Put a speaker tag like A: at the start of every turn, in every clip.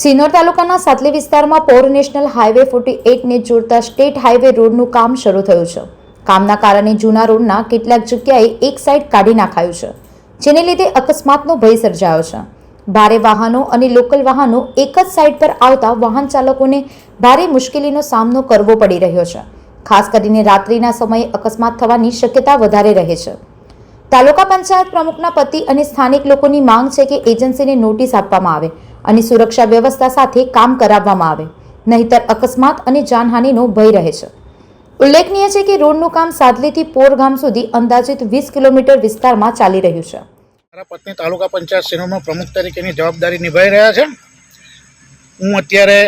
A: સિનોર તાલુકાના સાતલી વિસ્તારમાં Por national highway forty એટને જોડતા સ્ટેટ હાઈવે રોડનું કામ શરૂ થયું છે. કામના કારણે જૂના રોડના કેટલાક જગ્યાએ એક સાઈડ કાઢી નાખાયું છે, જેને લીધે અકસ્માતનો ભય સર્જાયો છે. ભારે વાહનો અને લોકલ વાહનો એક જ સાઈડ પર આવતા વાહન ચાલકોને ભારે મુશ્કેલીનો સામનો કરવો પડી રહ્યો છે. ખાસ કરીને રાત્રિના સમયે અકસ્માત થવાની શક્યતા વધારે રહે છે. તાલુકા પંચાયત પ્રમુખના પતિ અને સ્થાનિક લોકોની માંગ છે કે એજન્સીને નોટિસ આપવામાં આવે. અને સુરક્ષા વ્યવસ્થા સાથે કામ કરાવવામાં આવે, નહીતર અકસ્માત અને જાનહાનિનો ભય રહે છે. ઉલ્લેખનીય છે કે રોડનું કામ સાદલીથી પોર ગામ સુધી અંદાજિત વીસ કિલોમીટર વિસ્તારમાં ચાલી રહ્યું છે.
B: મારા પત્ની તાલુકા પંચાયત સિનોમાં પ્રમુખ તરીકેની જવાબદારી નિભાવી રહ્યા છે. હું અત્યારે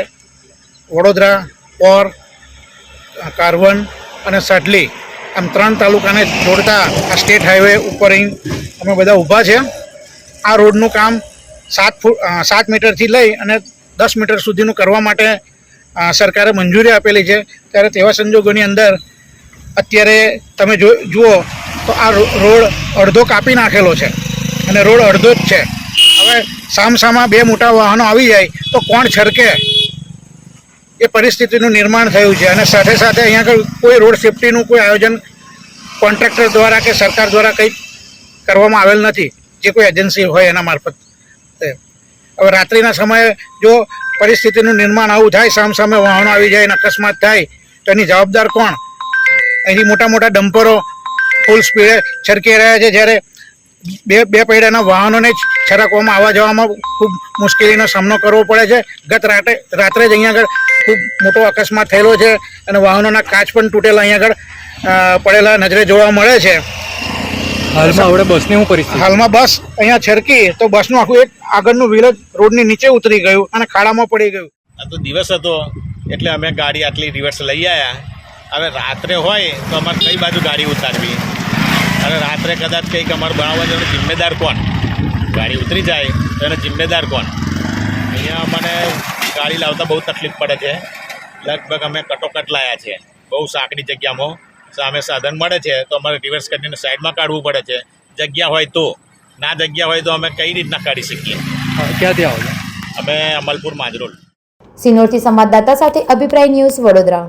B: વડોદરા, પોર, કારવન અને સાટલી આમ ત્રણ તાલુકાને જોડતા આ સ્ટેટ હાઈવે ઉપર અમે બધા ઊભા છે. આ રોડનું કામ સાત ફૂટ સાત મીટરથી લઈ અને દસ મીટર સુધીનું કરવા માટે સરકારે મંજૂરી આપેલી છે. ત્યારે તેવા સંજોગોની અંદર અત્યારે તમે જો, જુઓ, તો આ રોડ અડધો કાપી નાખેલો છે અને રોડ અડધો જ છે. હવે સામસામા બે મોટા વાહનો આવી જાય તો કોણ છરકે? એ પરિસ્થિતિનું નિર્માણ થયું છે અને સાથે સાથે અહીંયા આગળ કોઈ રોડ સેફ્ટીનું કોઈ આયોજન કોન્ટ્રાક્ટર દ્વારા કે સરકાર દ્વારા કંઈ કરવામાં આવેલ નથી, જે કોઈ એજન્સી હોય એના મારફત. હવે રાત્રિના સમયે જો પરિસ્થિતિનું નિર્માણ આવું થાય, સામસામે વાહનો આવી જાય અને અકસ્માત થાય, તો એની જવાબદાર કોણ? અહીંથી મોટા મોટા ડમ્પરો ફૂલ સ્પીડે છરકી રહ્યા છે. જ્યારે બે બે પૈડાના વાહનોને છરકવામાં આવવા જવામાં ખૂબ મુશ્કેલીનો સામનો કરવો પડે છે. ગત રાતે, રાત્રે જ અહીંયા આગળ ખૂબ મોટો અકસ્માત થયેલો છે અને વાહનોના કાચ પણ તૂટેલા અહીંયા આગળ પડેલા નજરે જોવા મળે છે.
C: હાલમાં આપણે બસની હું પરિસ્થિતિ?
B: હાલમાં બસ અહીંયા છરકી તો બસનું આખું એક આગળનું વ્હીલ જ રોડની નીચે ઉતરી ગયું અને ખાડામાં પડી ગયું.
D: આ તો દિવસ હતો એટલે અમે ગાડી આટલી રિવર્સ લઈ આવ્યા હવે રાત્રે હોય તો અમારે કઈ બાજુ ગાડી ઉતારવી? અને રાત્રે કદાચ કંઈક અમારે બનાવવા જવાનું જિમ્મેદાર કોણ? ગાડી ઉતરી જાય તો એને જિમ્મેદાર કોણ? અહીંયા મને ગાડી લાવતા બહુ તકલીફ પડે છે. લગભગ અમે કટોકટ લાયા છે. બહુ સાંકડી જગ્યામાં. સામે સાધન મળે છે તો અમારે રિવર્સ કરીને સાઈડમાં કાઢવું પડે છે. જગ્યા હોય તો. ના જગ્યા હોય તો અમે કઈ રીતના કાઢી શકીએ?
C: ક્યાંથી આવો
D: અમે અમલપુર માજરોલ.
A: સિનોરથી સંવાદદાતા સાથે અભિપ્રાય ન્યૂઝ વડોદરા.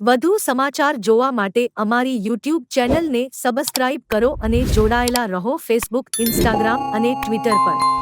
E: વધુ સમાચાર જોવા માટે અમારી યુટ્યુબ ચેનલને સબસ્ક્રાઇબ કરો અને જોડાયેલા રહો ફેસબુક ઇન્સ્ટાગ્રામ અને ટ્વિટર પર.